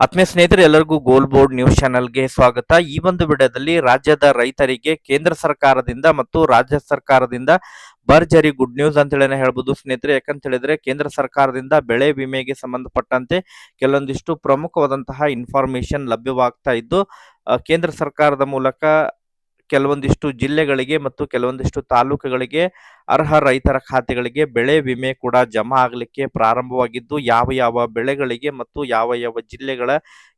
ಆತ್ಮೀಯ ಸ್ನೇಹಿತರೆ, ಎಲ್ಲರಿಗೂ ಗೋಲ್ ಬೋರ್ಡ್ ನ್ಯೂಸ್ ಚಾನೆಲ್ಗೆ ಸ್ವಾಗತ. ಈ ಒಂದು ವಿಡಿಯೋದಲ್ಲಿ ರಾಜ್ಯದ ರೈತರಿಗೆ ಕೇಂದ್ರ ಸರ್ಕಾರದಿಂದ ಮತ್ತು ರಾಜ್ಯ ಸರ್ಕಾರದಿಂದ ಭರ್ಜರಿ ಗುಡ್ ನ್ಯೂಸ್ ಅಂತ ಹೇಳಿ ಹೇಳ್ಬೋದು ಸ್ನೇಹಿತರೆ. ಯಾಕಂತ ಹೇಳಿದ್ರೆ, ಕೇಂದ್ರ ಸರ್ಕಾರದಿಂದ ಬೆಳೆ ವಿಮೆಗೆ ಸಂಬಂಧಪಟ್ಟಂತೆ ಕೆಲವೊಂದಿಷ್ಟು ಪ್ರಮುಖವಾದಂತಹ ಇನ್ಫಾರ್ಮೇಶನ್ ಲಭ್ಯವಾಗ್ತಾ ಇದ್ದು ಕೇಂದ್ರ ಸರ್ಕಾರದ ಮೂಲಕ ಕೆಲವೊಂದಿಷ್ಟು ಜಿಲ್ಲೆಗಳಿಗೆ ಮತ್ತು ಕೆಲವೊಂದಿಷ್ಟು ತಾಲೂಕುಗಳಿಗೆ ಅರ್ಹ ರೈತರ ಖಾತೆಗಳಿಗೆ ಬೆಳೆ ವಿಮೆ ಕೂಡ ಜಮಾ ಆಗಲಿಕ್ಕೆ ಪ್ರಾರಂಭವಾಗಿದ್ದು, ಯಾವ ಯಾವ ಬೆಳೆಗಳಿಗೆ ಮತ್ತು ಯಾವ ಯಾವ ಜಿಲ್ಲೆಗಳ,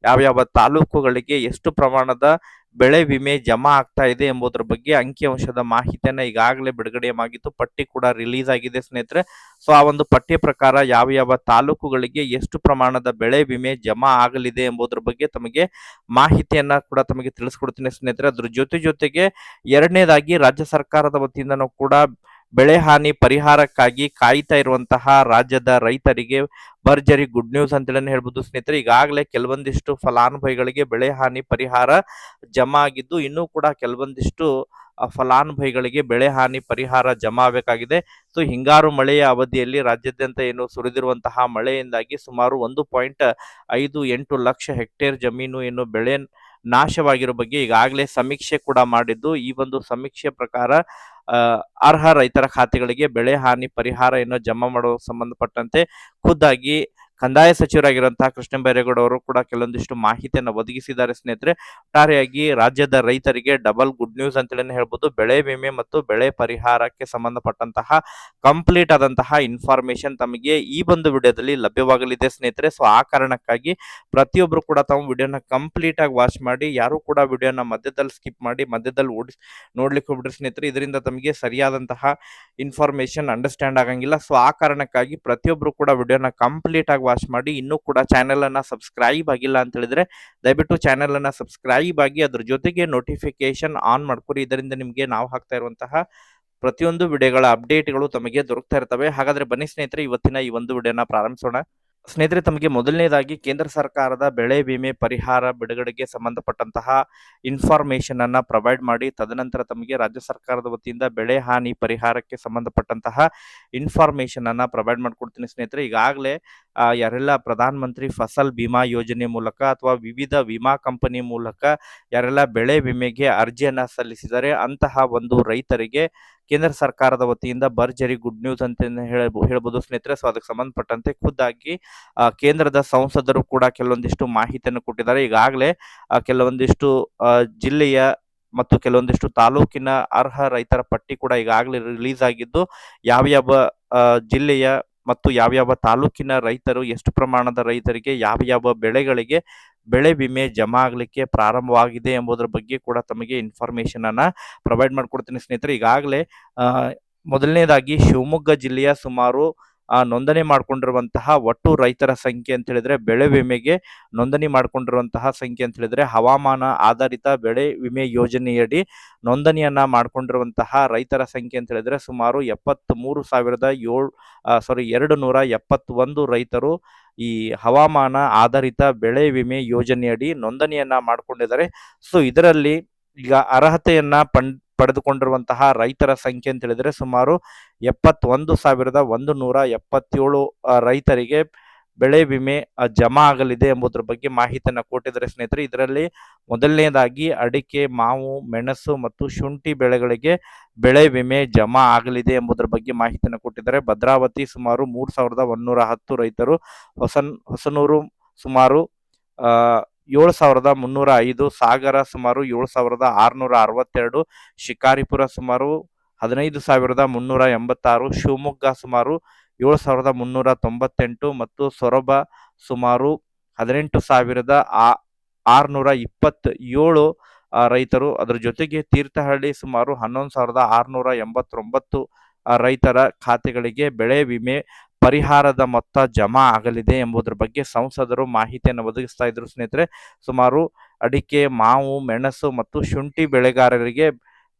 ಯಾವ ಯಾವ ತಾಲೂಕುಗಳಿಗೆ ಎಷ್ಟು ಪ್ರಮಾಣದ ಬೆಳೆ ವಿಮೆ ಜಮಾ ಆಗ್ತಾ ಇದೆ ಎಂಬುದರ ಬಗ್ಗೆ ಅಂಕಿಅಂಶದ ಮಾಹಿತಿಯನ್ನ ಈಗಾಗಲೇ ಬಿಡುಗಡೆಯಾಗಿದ್ದು ಪಟ್ಟಿ ಕೂಡ ರಿಲೀಸ್ ಆಗಿದೆ ಸ್ನೇಹಿತರೆ. ಸೊ, ಆ ಒಂದು ಪಟ್ಟಿಯ ಪ್ರಕಾರ ಯಾವ ಯಾವ ತಾಲೂಕುಗಳಿಗೆ ಎಷ್ಟು ಪ್ರಮಾಣದ ಬೆಳೆ ವಿಮೆ ಜಮಾ ಆಗಲಿದೆ ಎಂಬುದರ ಬಗ್ಗೆ ತಮಗೆ ಮಾಹಿತಿಯನ್ನ ಕೂಡ ತಮಗೆ ತಿಳಿಸ್ಕೊಡ್ತೀನಿ ಸ್ನೇಹಿತರೆ. ಅದ್ರ ಜೊತೆ ಜೊತೆಗೆ ಎರಡನೇದಾಗಿ ರಾಜ್ಯ ಸರ್ಕಾರದ ವತಿಯಿಂದನೂ ಕೂಡ ಬೆಳೆ ಹಾನಿ ಪರಿಹಾರಕ್ಕಾಗಿ ಕಾಯ್ತಾ ಇರುವಂತಹ ರಾಜ್ಯದ ರೈತರಿಗೆ ಭರ್ಜರಿ ಗುಡ್ ನ್ಯೂಸ್ ಅಂತೇಳಿ ಹೇಳ್ಬೋದು. ಸ್ನೇಹಿತರೆ, ಈಗಾಗಲೇ ಕೆಲವೊಂದಿಷ್ಟು ಫಲಾನುಭವಿಗಳಿಗೆ ಬೆಳೆ ಹಾನಿ ಪರಿಹಾರ ಜಮಾ ಆಗಿದ್ದು, ಇನ್ನೂ ಕೂಡ ಕೆಲವೊಂದಿಷ್ಟು ಫಲಾನುಭವಿಗಳಿಗೆ ಬೆಳೆ ಹಾನಿ ಪರಿಹಾರ ಜಮಾ ಆಗಬೇಕಾಗಿದೆ. ಸೊ, ಹಿಂಗಾರು ಮಳೆಯ ಅವಧಿಯಲ್ಲಿ ರಾಜ್ಯಾದ್ಯಂತ ಏನು ಸುರಿದಿರುವಂತಹ ಮಳೆಯಿಂದಾಗಿ ಸುಮಾರು ಒಂದು ಪಾಯಿಂಟ್ ಐದು ಎಂಟು ಲಕ್ಷ ಹೆಕ್ಟೇರ್ ಜಮೀನು ಏನು ಬೆಳೆ ನಾಶವಾಗಿರೋ ಬಗ್ಗೆ ಈಗಾಗಲೇ ಸಮೀಕ್ಷೆ ಕೂಡ ಮಾಡಿದ್ದು. ಈ ಒಂದು ಸಮೀಕ್ಷೆ ಪ್ರಕಾರ ಅರ್ಹ ರೈತರ ಖಾತೆಗಳಿಗೆ ಬೆಳೆ ಹಾನಿ ಪರಿಹಾರ ಏನೋ ಜಮಾ ಮಾಡುವ ಸಂಬಂಧಪಟ್ಟಂತೆ ಖುದ್ದಾಗಿ ಕಂದಾಯ ಸಚಿವರಾಗಿರುವಂತಹ ಕೃಷ್ಣ ಬೈರೇಗೌಡ ಅವರು ಕೂಡ ಕೆಲವೊಂದಿಷ್ಟು ಮಾಹಿತಿಯನ್ನು ಒದಗಿಸಿದ್ದಾರೆ ಸ್ನೇಹಿತರೆ. ಒಟ್ಟಾರೆಯಾಗಿ ರಾಜ್ಯದ ರೈತರಿಗೆ ಡಬಲ್ ಗುಡ್ ನ್ಯೂಸ್ ಅಂತೇಳಿ ಹೇಳ್ಬೋದು. ಬೆಳೆ ವಿಮೆ ಮತ್ತು ಬೆಳೆ ಪರಿಹಾರಕ್ಕೆ ಸಂಬಂಧಪಟ್ಟಂತಹ ಕಂಪ್ಲೀಟ್ ಆದಂತಹ ಇನ್ಫಾರ್ಮೇಶನ್ ತಮಗೆ ಈ ಒಂದು ವಿಡಿಯೋದಲ್ಲಿ ಲಭ್ಯವಾಗಲಿದೆ ಸ್ನೇಹಿತರೆ. ಸೊ ಆ ಕಾರಣಕ್ಕಾಗಿ ಪ್ರತಿಯೊಬ್ಬರು ಕೂಡ ತಮ್ಮ ವಿಡಿಯೋನ ಕಂಪ್ಲೀಟ್ ಆಗಿ ವಾಚ್ ಮಾಡಿ, ಯಾರು ಕೂಡ ವಿಡಿಯೋನ ಮಧ್ಯದಲ್ಲಿ ಸ್ಕಿಪ್ ಮಾಡಿ, ಮಧ್ಯದಲ್ಲಿ ಓಡಿಸ್ ನೋಡ್ಲಿಕ್ಕೆ ಹೋಗ್ಬಿಡ್ರಿ ಸ್ನೇಹಿತರೆ. ಇದರಿಂದ ತಮಗೆ ಸರಿಯಾದಂತಹ ಇನ್ಫಾರ್ಮೇಶನ್ ಅಂಡರ್ಸ್ಟ್ಯಾಂಡ್ ಆಗಂಗಿಲ್ಲ. ಸೊ ಆ ಕಾರಣಕ್ಕಾಗಿ ಪ್ರತಿಯೊಬ್ಬರು ಕೂಡ ವಿಡಿಯೋನ ಕಂಪ್ಲೀಟ್ ಆಗಿ ವಾಚ್ ಮಾಡಿ, ಇನ್ನೂ ಕೂಡ ಚಾನೆಲ್ ಅನ್ನ ಸಬ್ಸ್ಕ್ರೈಬ್ ಆಗಿಲ್ಲ ಅಂತ ಹೇಳಿದ್ರೆ, ದಯವಿಟ್ಟು ಚಾನೆಲ್ ಅನ್ನ ಸಬ್ಸ್ಕ್ರೈಬ್ ಆಗಿ ಅದ್ರ ಜೊತೆಗೆ ನೋಟಿಫಿಕೇಶನ್ ಆನ್ ಮಾಡ್ಕೊರಿ ಇದರಿಂದ ನಿಮಗೆ ನಾವು ಹಾಕ್ತಾ ಇರುವಂತಹ ಪ್ರತಿಯೊಂದು ವಿಡಿಯೋಗಳ ಅಪ್ಡೇಟ್ಗಳು ತಮಗೆ ದೊರಕ್ತಾ ಇರ್ತವೆ. ಹಾಗಾದ್ರೆ ಬನ್ನಿ ಸ್ನೇಹಿತರೆ, ಇವತ್ತಿನ ಈ ಒಂದು ವಿಡಿಯೋನ ಪ್ರಾರಂಭಿಸೋಣ. ಸ್ನೇಹಿತರೆ, ತಮಗೆ ಮೊದಲನೇದಾಗಿ ಕೇಂದ್ರ ಸರ್ಕಾರದ ಬೆಳೆ ವಿಮೆ ಪರಿಹಾರ ಬಿಡುಗಡೆಗೆ ಸಂಬಂಧಪಟ್ಟಂತಹ ಇನ್ಫಾರ್ಮೇಶನ್ ಅನ್ನ ಪ್ರೊವೈಡ್ ಮಾಡಿ. ತದನಂತರ ತಮಗೆ ರಾಜ್ಯ ಸರ್ಕಾರದ ವತಿಯಿಂದ ಬೆಳೆ ಹಾನಿ ಪರಿಹಾರಕ್ಕೆ ಸಂಬಂಧಪಟ್ಟಂತಹ ಇನ್ಫಾರ್ಮೇಶನ್ ಅನ್ನ ಪ್ರೊವೈಡ್ ಮಾಡ್ಕೊಡ್ತೀನಿ ಸ್ನೇಹಿತರೆ. ಈಗಾಗಲೇ ಯಾರೆಲ್ಲ ಪ್ರಧಾನ ಮಂತ್ರಿ ಫಸಲ್ ಬಿಮಾ ಯೋಜನೆ ಮೂಲಕ ಅಥವಾ ವಿವಿಧ ವಿಮಾ ಕಂಪನಿ ಮೂಲಕ ಯಾರೆಲ್ಲ ಬೆಳೆ ವಿಮೆಗೆ ಅರ್ಜಿಯನ್ನು ಸಲ್ಲಿಸಿದರೆ ಅಂತಹ ಒಂದು ರೈತರಿಗೆ ಕೇಂದ್ರ ಸರ್ಕಾರದ ವತಿಯಿಂದ ಭರ್ಜರಿ ಗುಡ್ ನ್ಯೂಸ್ ಅಂತ ಹೇಳಬಹುದು ಸ್ನೇಹಿತರೆ, ಸೊ ಅದಕ್ಕೆ ಸಂಬಂಧಪಟ್ಟಂತೆ ಖುದ್ದಾಗಿ ಕೇಂದ್ರದ ಸಂಸದರು ಕೂಡ ಕೆಲವೊಂದಿಷ್ಟು ಮಾಹಿತಿಯನ್ನು ಕೊಟ್ಟಿದ್ದಾರೆ. ಈಗಾಗಲೇ ಕೆಲವೊಂದಿಷ್ಟು ಜಿಲ್ಲೆಯ ಮತ್ತು ಕೆಲವೊಂದಿಷ್ಟು ತಾಲೂಕಿನ ಅರ್ಹ ರೈತರ ಪಟ್ಟಿ ಕೂಡ ಈಗಾಗಲೇ ರಿಲೀಸ್ ಆಗಿದ್ದು, ಯಾವ್ಯಾವ ಯಾವ ಜಿಲ್ಲೆಯ ಮತ್ತು ಯಾವ್ಯಾವ ತಾಲೂಕಿನ ರೈತರು, ಎಷ್ಟು ಪ್ರಮಾಣದ ರೈತರಿಗೆ, ಯಾವ ಯಾವ ಬೆಳೆಗಳಿಗೆ ಬೆಳೆ ವಿಮೆ ಜಮಾ ಆಗಲಿಕ್ಕೆ ಪ್ರಾರಂಭವಾಗಿದೆ ಎಂಬುದರ ಬಗ್ಗೆ ಕೂಡ ತಮಗೆ ಇನ್ಫಾರ್ಮೇಶನ್ ಅನ್ನ ಪ್ರೊವೈಡ್ ಮಾಡ್ಕೊಡ್ತೀನಿ ಸ್ನೇಹಿತರೆ. ಈಗಾಗಲೇ ಮೊದಲನೇದಾಗಿ ಶಿವಮೊಗ್ಗ ಜಿಲ್ಲೆಯ ಸುಮಾರು ಆ, ನೋಂದಣಿ ಮಾಡ್ಕೊಂಡಿರುವಂತಹ ಒಟ್ಟು ರೈತರ ಸಂಖ್ಯೆ ಅಂತ ಹೇಳಿದ್ರೆ ಬೆಳೆ ವಿಮೆಗೆ ನೋಂದಣಿ ಮಾಡ್ಕೊಂಡಿರುವಂತಹ ಸಂಖ್ಯೆ ಅಂತ ಹೇಳಿದ್ರೆ ಹವಾಮಾನ ಆಧಾರಿತ ಬೆಳೆ ವಿಮೆ ಯೋಜನೆಯಡಿ ನೋಂದಣಿಯನ್ನ ಮಾಡ್ಕೊಂಡಿರುವಂತಹ ರೈತರ ಸಂಖ್ಯೆ ಅಂತ ಹೇಳಿದ್ರೆ ಸುಮಾರು ಎಪ್ಪತ್ತ್ ಮೂರು ಸಾವಿರದ ಏಳು ಸಾರಿ ಎರಡು ನೂರ ಎಪ್ಪತ್ತೊಂದು ರೈತರು ಈ ಹವಾಮಾನ ಆಧಾರಿತ ಬೆಳೆ ವಿಮೆ ಯೋಜನೆಯಡಿ ನೋಂದಣಿಯನ್ನ ಮಾಡ್ಕೊಂಡಿದ್ದಾರೆ. ಸೊ ಇದರಲ್ಲಿ ಈಗ ಅರ್ಹತೆಯನ್ನ ಪಂ ಪಡೆದುಕೊಂಡಿರುವಂತಹ ರೈತರ ಸಂಖ್ಯೆ ಅಂತ ಹೇಳಿದ್ರೆ ಸುಮಾರು ಎಪ್ಪತ್ತೊಂದು ಸಾವಿರದ ಒಂದು ನೂರ ಎಪ್ಪತ್ತೇಳು ರೈತರಿಗೆ ಬೆಳೆ ವಿಮೆ ಜಮಾ ಆಗಲಿದೆ ಎಂಬುದರ ಬಗ್ಗೆ ಮಾಹಿತಿಯನ್ನು ಕೊಟ್ಟಿದ್ದಾರೆ ಸ್ನೇಹಿತರೆ. ಇದರಲ್ಲಿ ಮೊದಲನೇದಾಗಿ ಅಡಿಕೆ, ಮಾವು, ಮೆಣಸು ಮತ್ತು ಶುಂಠಿ ಬೆಳೆಗಳಿಗೆ ಬೆಳೆ ವಿಮೆ ಜಮಾ ಆಗಲಿದೆ ಎಂಬುದರ ಬಗ್ಗೆ ಮಾಹಿತಿಯನ್ನು ಕೊಟ್ಟಿದ್ದಾರೆ. ಭದ್ರಾವತಿ ಸುಮಾರು ಮೂರ್ ಸಾವಿರದ ಒಂದೂರ ಹತ್ತು ರೈತರು, ಹೊಸನ್, ಹೊಸನೂರು ಸುಮಾರು ಏಳು ಸಾವಿರದ ಮುನ್ನೂರ ಐದು ಸಾಗರ ಸುಮಾರು ಏಳು ಸಾವಿರದ ಆರುನೂರ ಅರವತ್ತೆರಡು ಶಿಕಾರಿಪುರ ಸುಮಾರು ಹದಿನೈದು ಸಾವಿರದ ಮುನ್ನೂರ ಎಂಬತ್ತಾರು ಶಿವಮೊಗ್ಗ ಸುಮಾರು ಏಳು ಸಾವಿರದ ಮುನ್ನೂರ ತೊಂಬತ್ತೆಂಟು ಮತ್ತು ಸೊರಬ ಸುಮಾರು ಹದಿನೆಂಟು ಸಾವಿರದ ಆ ಆರುನೂರ ಇಪ್ಪತ್ತ ಏಳು ಆ, ರೈತರು. ಅದರ ಜೊತೆಗೆ ತೀರ್ಥಹಳ್ಳಿ ಸುಮಾರು ಹನ್ನೊಂದು ಸಾವಿರದ ಆರುನೂರ ಎಂಬತ್ತೊಂಬತ್ತು ರೈತರ ಖಾತೆಗಳಿಗೆ ಬೆಳೆ ವಿಮೆ ಪರಿಹಾರದ ಮೊತ್ತ ಜಮಾ ಆಗಲಿದೆ ಎಂಬುದರ ಬಗ್ಗೆ ಸಂಸದರು ಮಾಹಿತಿಯನ್ನು ಒದಗಿಸ್ತಾ ಇದ್ರು ಸ್ನೇಹಿತರೆ. ಸುಮಾರು ಅಡಿಕೆ, ಮಾವು, ಮೆಣಸು ಮತ್ತು ಶುಂಠಿ ಬೆಳೆಗಾರರಿಗೆ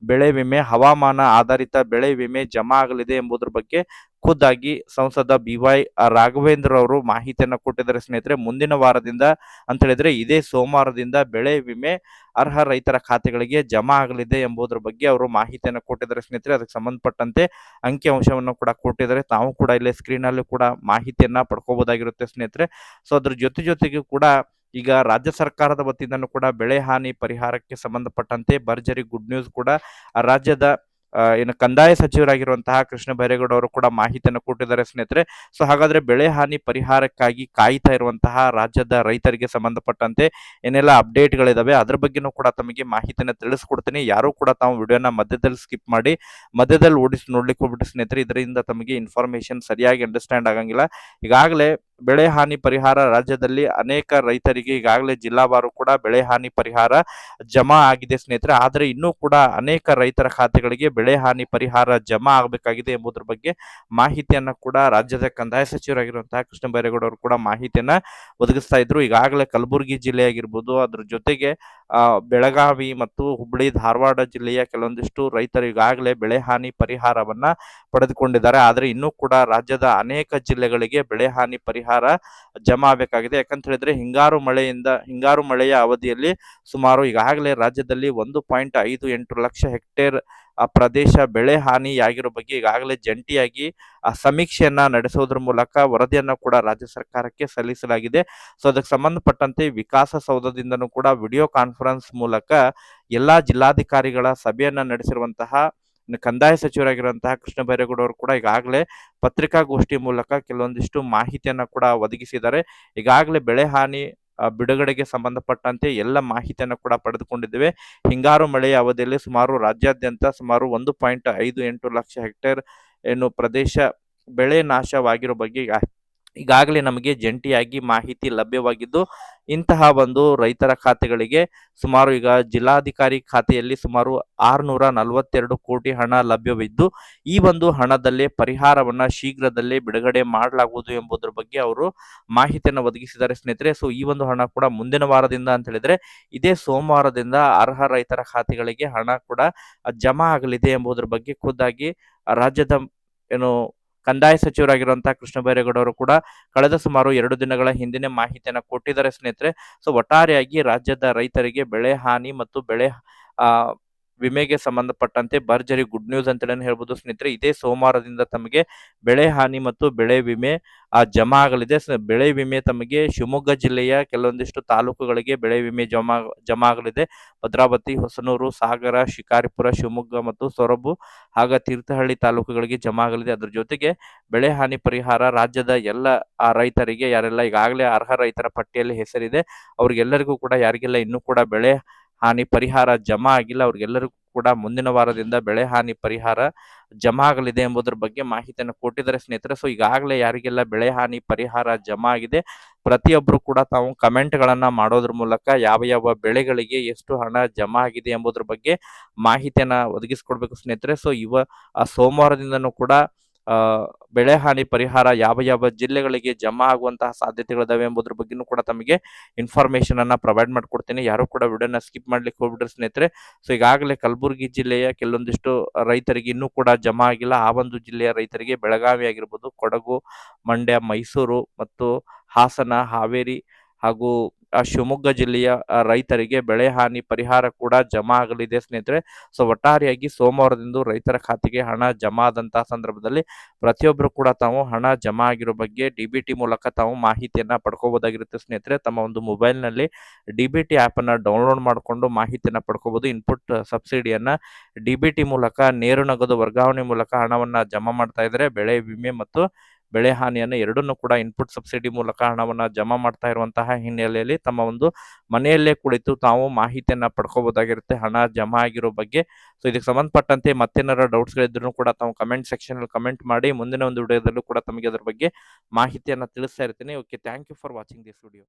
ಬೆಳೆ ವಿಮೆ, ಹವಾಮಾನ ಆಧಾರಿತ ಬೆಳೆ ವಿಮೆ ಜಮಾ ಆಗಲಿದೆ ಎಂಬುದರ ಬಗ್ಗೆ ಖುದ್ದಾಗಿ ಸಂಸದ ಬಿ ವೈ ರಾಘವೇಂದ್ರ ಅವರು ಮಾಹಿತಿಯನ್ನು ಕೊಟ್ಟಿದ್ದಾರೆ ಸ್ನೇಹಿತರೆ. ಮುಂದಿನ ವಾರದಿಂದ ಅಂತ ಹೇಳಿದ್ರೆ ಇದೇ ಸೋಮವಾರದಿಂದ ಬೆಳೆ ವಿಮೆ ಅರ್ಹ ರೈತರ ಖಾತೆಗಳಿಗೆ ಜಮಾ ಆಗಲಿದೆ ಎಂಬುದರ ಬಗ್ಗೆ ಅವರು ಮಾಹಿತಿಯನ್ನು ಕೊಟ್ಟಿದ್ದಾರೆ ಸ್ನೇಹಿತರೆ. ಅದಕ್ಕೆ ಸಂಬಂಧಪಟ್ಟಂತೆ ಅಂಕಿಅಂಶವನ್ನು ಕೂಡ ಕೊಟ್ಟಿದ್ದಾರೆ. ತಾವು ಕೂಡ ಇಲ್ಲೇ ಸ್ಕ್ರೀನ್ ಅಲ್ಲಿ ಕೂಡ ಮಾಹಿತಿಯನ್ನ ಪಡ್ಕೋಬಹುದಾಗಿರುತ್ತೆ ಸ್ನೇಹಿತರೆ. ಸೊ ಅದ್ರ ಜೊತೆ ಜೊತೆಗೆ ಕೂಡ ಈಗ ರಾಜ್ಯ ಸರ್ಕಾರದ ವತಿಯಿಂದನೂ ಕೂಡ ಬೆಳೆ ಹಾನಿ ಪರಿಹಾರಕ್ಕೆ ಸಂಬಂಧಪಟ್ಟಂತೆ ಭರ್ಜರಿ ಗುಡ್ ನ್ಯೂಸ್ ಕೂಡ ರಾಜ್ಯದ ಏನು ಕಂದಾಯ ಸಚಿವರಾಗಿರುವಂತಹ ಕೃಷ್ಣ ಬೈರೇಗೌಡ ಅವರು ಕೂಡ ಮಾಹಿತಿಯನ್ನು ಕೊಟ್ಟಿದ್ದಾರೆ ಸ್ನೇಹಿತರೆ. ಸೊ, ಹಾಗಾದ್ರೆ ಬೆಳೆ ಹಾನಿ ಪರಿಹಾರಕ್ಕಾಗಿ ಕಾಯ್ತಾ ಇರುವಂತಹ ರಾಜ್ಯದ ರೈತರಿಗೆ ಸಂಬಂಧಪಟ್ಟಂತೆ ಏನೆಲ್ಲ ಅಪ್ಡೇಟ್ಗಳಿದಾವೆ ಅದ್ರ ಬಗ್ಗೆನೂ ಕೂಡ ತಮಗೆ ಮಾಹಿತಿಯನ್ನು ತಿಳಿಸ್ಕೊಡ್ತೀನಿ. ಯಾರು ಕೂಡ ತಾವು ವಿಡಿಯೋನ ಮಧ್ಯದಲ್ಲಿ ಸ್ಕಿಪ್ ಮಾಡಿ ಮಧ್ಯದಲ್ಲಿ ಓಡಿಸಿ ನೋಡ್ಲಿಕ್ಕೆ ಹೋಗ್ಬಿಟ್ಟು ಸ್ನೇಹಿತರೆ, ಇದರಿಂದ ತಮಗೆ ಇನ್ಫಾರ್ಮೇಶನ್ ಸರಿಯಾಗಿ ಅಂಡರ್ಸ್ಟ್ಯಾಂಡ್ ಆಗಂಗಿಲ್ಲ. ಈಗಾಗಲೇ ಬೆಳೆ ಹಾನಿ ಪರಿಹಾರ ರಾಜ್ಯದಲ್ಲಿ ಅನೇಕ ರೈತರಿಗೆ ಈಗಾಗಲೇ ಜಿಲ್ಲಾವಾರು ಕೂಡ ಬೆಳೆ ಹಾನಿ ಪರಿಹಾರ ಜಮಾ ಆಗಿದೆ ಸ್ನೇಹಿತರೆ. ಆದರೆ ಇನ್ನೂ ಕೂಡ ಅನೇಕ ರೈತರ ಖಾತೆಗಳಿಗೆ ಬೆಳೆ ಹಾನಿ ಪರಿಹಾರ ಜಮಾ ಆಗಬೇಕಾಗಿದೆ ಎಂಬುದರ ಬಗ್ಗೆ ಮಾಹಿತಿಯನ್ನ ಕೂಡ ರಾಜ್ಯದ ಕಂದಾಯ ಸಚಿವರಾಗಿರುವಂತಹ ಕೃಷ್ಣ ಬೈರೇಗೌಡ ಅವರು ಕೂಡ ಮಾಹಿತಿಯನ್ನ ಒದಗಿಸ್ತಾ ಇದ್ರು. ಈಗಾಗಲೇ ಕಲಬುರಗಿ ಜಿಲ್ಲೆಯಾಗಿರ್ಬೋದು ಅದ್ರ ಜೊತೆಗೆ ಆ, ಬೆಳಗಾವಿ ಮತ್ತು ಹುಬ್ಬಳ್ಳಿ ಧಾರವಾಡ ಜಿಲ್ಲೆಯ ಕೆಲವೊಂದಿಷ್ಟು ರೈತರು ಈಗಾಗಲೇ ಬೆಳೆ ಹಾನಿ ಪರಿಹಾರವನ್ನ ಪಡೆದುಕೊಂಡಿದ್ದಾರೆ. ಆದರೆ ಇನ್ನೂ ಕೂಡ ರಾಜ್ಯದ ಅನೇಕ ಜಿಲ್ಲೆಗಳಿಗೆ ಬೆಳೆ ಹಾನಿ ಪರಿಹಾರ ಜಮಾ ಆಗಬೇಕಾಗಿದೆ. ಯಾಕಂತ ಹೇಳಿದ್ರೆ ಹಿಂಗಾರು ಮಳೆಯಿಂದ, ಹಿಂಗಾರು ಮಳೆಯ ಅವಧಿಯಲ್ಲಿ ಸುಮಾರು ಈಗಾಗಲೇ ರಾಜ್ಯದಲ್ಲಿ ಒಂದು ಪಾಯಿಂಟ್ ಐದು ಎಂಟು ಲಕ್ಷ ಹೆಕ್ಟೇರ್ ಆ ಪ್ರದೇಶ ಬೆಳೆ ಹಾನಿಯಾಗಿರೋ ಬಗ್ಗೆ ಈಗಾಗಲೇ ಜಂಟಿಯಾಗಿ, ಆ ಸಮೀಕ್ಷೆಯನ್ನ ನಡೆಸೋದ್ರ ಮೂಲಕ ವರದಿಯನ್ನು ಕೂಡ ರಾಜ್ಯ ಸರ್ಕಾರಕ್ಕೆ ಸಲ್ಲಿಸಲಾಗಿದೆ. ಸೊ ಅದಕ್ಕೆ ಸಂಬಂಧಪಟ್ಟಂತೆ ವಿಕಾಸಸೌಧದಿಂದನೂ ಕೂಡ ವಿಡಿಯೋ ಕಾನ್ಫರೆನ್ಸ್ ಮೂಲಕ ಎಲ್ಲಾ ಜಿಲ್ಲಾಧಿಕಾರಿಗಳ ಸಭೆಯನ್ನ ನಡೆಸಿರುವಂತಹ, ಕಂದಾಯ ಸಚಿವರಾಗಿರುವಂತಹ ಕೃಷ್ಣ ಬೈರೇಗೌಡ ಅವರು ಕೂಡ ಈಗಾಗಲೇ ಪತ್ರಿಕಾಗೋಷ್ಠಿ ಮೂಲಕ ಕೆಲವೊಂದಿಷ್ಟು ಮಾಹಿತಿಯನ್ನ ಕೂಡ ಒದಗಿಸಿದ್ದಾರೆ. ಈಗಾಗಲೇ ಬೆಳೆ ಹಾನಿ ಬಿಡುಗಡೆಗೆ ಸಂಬಂಧಪಟ್ಟಂತೆ ಎಲ್ಲ ಮಾಹಿತಿಯನ್ನು ಕೂಡ ಪಡೆದುಕೊಂಡಿದ್ದೇವೆ. ಹಿಂಗಾರು ಮಳೆಯ ಅವಧಿಯಲ್ಲಿ ಸುಮಾರು ರಾಜ್ಯಾದ್ಯಂತ ಸುಮಾರು ಒಂದು ಪಾಯಿಂಟ್ ಐದು ಎಂಟು ಲಕ್ಷ ಹೆಕ್ಟೇರ್ ಏನು ಪ್ರದೇಶ ಬೆಳೆ ನಾಶವಾಗಿರೋ ಬಗ್ಗೆ ಈಗಾಗಲೇ ನಮಗೆ ಜಂಟಿಯಾಗಿ ಮಾಹಿತಿ ಲಭ್ಯವಾಗಿದ್ದು, ಇಂತಹ ಒಂದು ರೈತರ ಖಾತೆಗಳಿಗೆ ಸುಮಾರು ಈಗ ಜಿಲ್ಲಾಧಿಕಾರಿ ಖಾತೆಯಲ್ಲಿ ಸುಮಾರು ಆರುನೂರ ನಲವತ್ತೆರಡು ಕೋಟಿ ಹಣ ಲಭ್ಯವಿದ್ದು, ಈ ಒಂದು ಹಣದಲ್ಲೇ ಪರಿಹಾರವನ್ನ ಶೀಘ್ರದಲ್ಲೇ ಬಿಡುಗಡೆ ಮಾಡಲಾಗುವುದು ಎಂಬುದರ ಬಗ್ಗೆ ಅವರು ಮಾಹಿತಿಯನ್ನು ಒದಗಿಸಿದ್ದಾರೆ ಸ್ನೇಹಿತರೆ. ಸೊ ಈ ಒಂದು ಹಣ ಕೂಡ ಮುಂದಿನ ವಾರದಿಂದ ಅಂತ ಹೇಳಿದ್ರೆ, ಇದೇ ಸೋಮವಾರದಿಂದ ಅರ್ಹ ರೈತರ ಖಾತೆಗಳಿಗೆ ಹಣ ಕೂಡ ಜಮಾ ಆಗಲಿದೆ ಎಂಬುದರ ಬಗ್ಗೆ ಖುದ್ದಾಗಿ ರಾಜ್ಯದ ಏನು ಕಂದಾಯ ಸಚಿವರಾಗಿರುವಂತಹ ಕೃಷ್ಣ ಬೈರೇಗೌಡ ಅವರು ಕೂಡ ಕಳೆದ ಸುಮಾರು ಎರಡು ದಿನಗಳ ಹಿಂದಿನ ಮಾಹಿತಿಯನ್ನು ಕೊಟ್ಟಿದ್ದಾರೆ ಸ್ನೇಹಿತರೆ. ಸೊ ಒಟ್ಟಾರೆಯಾಗಿ ರಾಜ್ಯದ ರೈತರಿಗೆ ಬೆಳೆ ಹಾನಿ ಮತ್ತು ಬೆಳೆ, ಆ ವಿಮೆಗೆ ಸಂಬಂಧಪಟ್ಟಂತೆ ಭರ್ಜರಿ ಗುಡ್ ನ್ಯೂಸ್ ಅಂತೇಳಿ ಹೇಳ್ಬೋದು. ಸ್ನೇಹಿತರೆ, ಇದೇ ಸೋಮವಾರದಿಂದ ತಮಗೆ ಬೆಳೆ ಹಾನಿ ಮತ್ತು ಬೆಳೆ ವಿಮೆ, ಆ, ಜಮಾ ಆಗಲಿದೆ. ಬೆಳೆ ವಿಮೆ ತಮಗೆ ಶಿವಮೊಗ್ಗ ಜಿಲ್ಲೆಯ ಕೆಲವೊಂದಿಷ್ಟು ತಾಲೂಕುಗಳಿಗೆ ಬೆಳೆ ವಿಮೆ ಜಮಾ ಜಮಾ ಆಗಲಿದೆ. ಭದ್ರಾವತಿ, ಹೊಸನೂರು, ಸಾಗರ, ಶಿಕಾರಿಪುರ, ಶಿವಮೊಗ್ಗ ಮತ್ತು ಸೊರಬು ಹಾಗ ತೀರ್ಥಹಳ್ಳಿ ತಾಲೂಕುಗಳಿಗೆ ಜಮಾ ಆಗಲಿದೆ. ಅದ್ರ ಜೊತೆಗೆ ಬೆಳೆ ಹಾನಿ ಪರಿಹಾರ ರಾಜ್ಯದ ಎಲ್ಲ, ಆ, ರೈತರಿಗೆ ಯಾರೆಲ್ಲ ಈಗಾಗಲೇ ಅರ್ಹ ರೈತರ ಪಟ್ಟಿಯಲ್ಲಿ ಹೆಸರಿದೆ, ಅವ್ರಿಗೆಲ್ಲರಿಗೂ ಕೂಡ, ಯಾರಿಗೆಲ್ಲ ಇನ್ನೂ ಕೂಡ ಬೆಳೆ ಹಾನಿ ಪರಿಹಾರ ಜಮಾ ಆಗಿಲ್ಲ. ಅವ್ರಿಗೆಲ್ಲರಿಗೂ ಕೂಡ ಮುಂದಿನ ವಾರದಿಂದ ಬೆಳೆ ಹಾನಿ ಪರಿಹಾರ ಜಮಾ ಆಗಲಿದೆ ಎಂಬುದರ ಬಗ್ಗೆ ಮಾಹಿತಿಯನ್ನು ಕೊಟ್ಟಿದ್ದಾರೆ ಸ್ನೇಹಿತರೆ. ಸೊ ಈಗಾಗಲೇ ಯಾರಿಗೆಲ್ಲ ಬೆಳೆ ಹಾನಿ ಪರಿಹಾರ ಜಮಾ ಆಗಿದೆ ಪ್ರತಿಯೊಬ್ಬರು ಕೂಡ ತಾವು ಕಮೆಂಟ್ಗಳನ್ನು ಮಾಡೋದ್ರ ಮೂಲಕ ಯಾವ ಯಾವ ಬೆಳೆಗಳಿಗೆ ಎಷ್ಟು ಹಣ ಜಮಾ ಆಗಿದೆ ಎಂಬುದರ ಬಗ್ಗೆ ಮಾಹಿತಿಯನ್ನು ಒದಗಿಸ್ಕೊಡ್ಬೇಕು ಸ್ನೇಹಿತರೆ. ಸೊ ಇವ ಸೋಮವಾರದಿಂದನೂ ಕೂಡ ಬೆಳೆ ಹಾನಿ ಪರಿಹಾರ ಯಾವ ಯಾವ ಜಿಲ್ಲೆಗಳಿಗೆ ಜಮಾ ಆಗುವಂತಹ ಸಾಧ್ಯತೆಗಳಿದಾವೆ ಎಂಬುದ್ರ ಬಗ್ಗೆನೂ ಕೂಡ ತಮಗೆ ಇನ್ಫಾರ್ಮೇಶನ್ ಅನ್ನ ಪ್ರೊವೈಡ್ ಮಾಡ್ಕೊಡ್ತೀನಿ. ಯಾರು ಕೂಡ ವಿಡಿಯೋನ ಸ್ಕಿಪ್ ಮಾಡ್ಲಿಕ್ಕೆ ಹೋಗ್ಬಿಟ್ರೆ ಸ್ನೇಹಿತರೆ. ಸೊ ಈಗಾಗಲೇ ಕಲಬುರಗಿ ಜಿಲ್ಲೆಯ ಕೆಲವೊಂದಿಷ್ಟು ರೈತರಿಗೆ ಇನ್ನೂ ಕೂಡ ಜಮಾ ಆಗಿಲ್ಲ. ಆ ಒಂದು ಜಿಲ್ಲೆಯ ರೈತರಿಗೆ ಬೆಳಗಾವಿ ಆಗಿರ್ಬೋದು, ಕೊಡಗು, ಮಂಡ್ಯ, ಮೈಸೂರು ಮತ್ತು ಹಾಸನ, ಹಾವೇರಿ ಹಾಗೂ ಶಿವಮೊಗ್ಗ ಜಿಲ್ಲೆಯ ರೈತರಿಗೆ ಬೆಳೆ ಹಾನಿ ಪರಿಹಾರ ಕೂಡ ಜಮಾ ಆಗಲಿದೆ ಸ್ನೇಹಿತರೆ. ಸೊ ಒಟ್ಟಾರೆಯಾಗಿ ಸೋಮವಾರದಿಂದ ರೈತರ ಖಾತೆಗೆ ಹಣ ಜಮಾ ಆದಂತಹ ಸಂದರ್ಭದಲ್ಲಿ ಪ್ರತಿಯೊಬ್ಬರು ಕೂಡ ತಾವು ಹಣ ಜಮಾ ಆಗಿರೋ ಬಗ್ಗೆ ಡಿ ಬಿ ಟಿ ಮೂಲಕ ತಾವು ಮಾಹಿತಿಯನ್ನ ಪಡ್ಕೋಬಹುದಾಗಿರುತ್ತೆ ಸ್ನೇಹಿತರೆ. ತಮ್ಮ ಒಂದು ಮೊಬೈಲ್ನಲ್ಲಿ ಡಿ ಬಿ ಟಿ ಆ್ಯಪನ್ನು ಡೌನ್ಲೋಡ್ ಮಾಡಿಕೊಂಡು ಮಾಹಿತಿಯನ್ನ ಪಡ್ಕೋಬಹುದು ಇನ್ಪುಟ್ ಸಬ್ಸಿಡಿಯನ್ನ ಡಿ ಬಿ ಟಿ ಮೂಲಕ, ನೇರು ನಗದು ವರ್ಗಾವಣೆ ಮೂಲಕ ಹಣವನ್ನ ಜಮಾ ಮಾಡ್ತಾ ಇದ್ದಾರೆ. ಬೆಳೆ ವಿಮೆ ಮತ್ತು ಬೆಳೆ ಹಾನಿಯನ್ನು ಎರಡನ್ನೂ ಕೂಡ ಇನ್ಪುಟ್ ಸಬ್ಸಿಡಿ ಮೂಲಕ ಹಣವನ್ನು ಜಮಾ ಮಾಡ್ತಾ ಇರುವಂತಹ ಹಿನ್ನೆಲೆಯಲ್ಲಿ ತಮ್ಮ ಒಂದು ಮನೆಯಲ್ಲೇ ಕುಳಿತು ತಾವು ಮಾಹಿತಿಯನ್ನು ಪಡ್ಕೋಬಹುದಾಗಿರುತ್ತೆ ಹಣ ಜಮಾ ಆಗಿರೋ ಬಗ್ಗೆ. ಸೊ ಇದಕ್ಕೆ ಸಂಬಂಧಪಟ್ಟಂತೆ ಮತ್ತೇನಾರ ಡೌಟ್ಸ್ಗಳಿದ್ರು ಕೂಡ ತಾವು ಕಮೆಂಟ್ ಸೆಕ್ಷನ್ ಅಲ್ಲಿ ಕಮೆಂಟ್ ಮಾಡಿ ಮುಂದಿನ ಒಂದು ವಿಡಿಯೋದಲ್ಲೂ ಕೂಡ ತಮಗೆ ಅದರ ಬಗ್ಗೆ ಮಾಹಿತಿಯನ್ನು ತಿಳಿಸ್ತಾ ಇರ್ತೀನಿ. Okay thank you for watching this video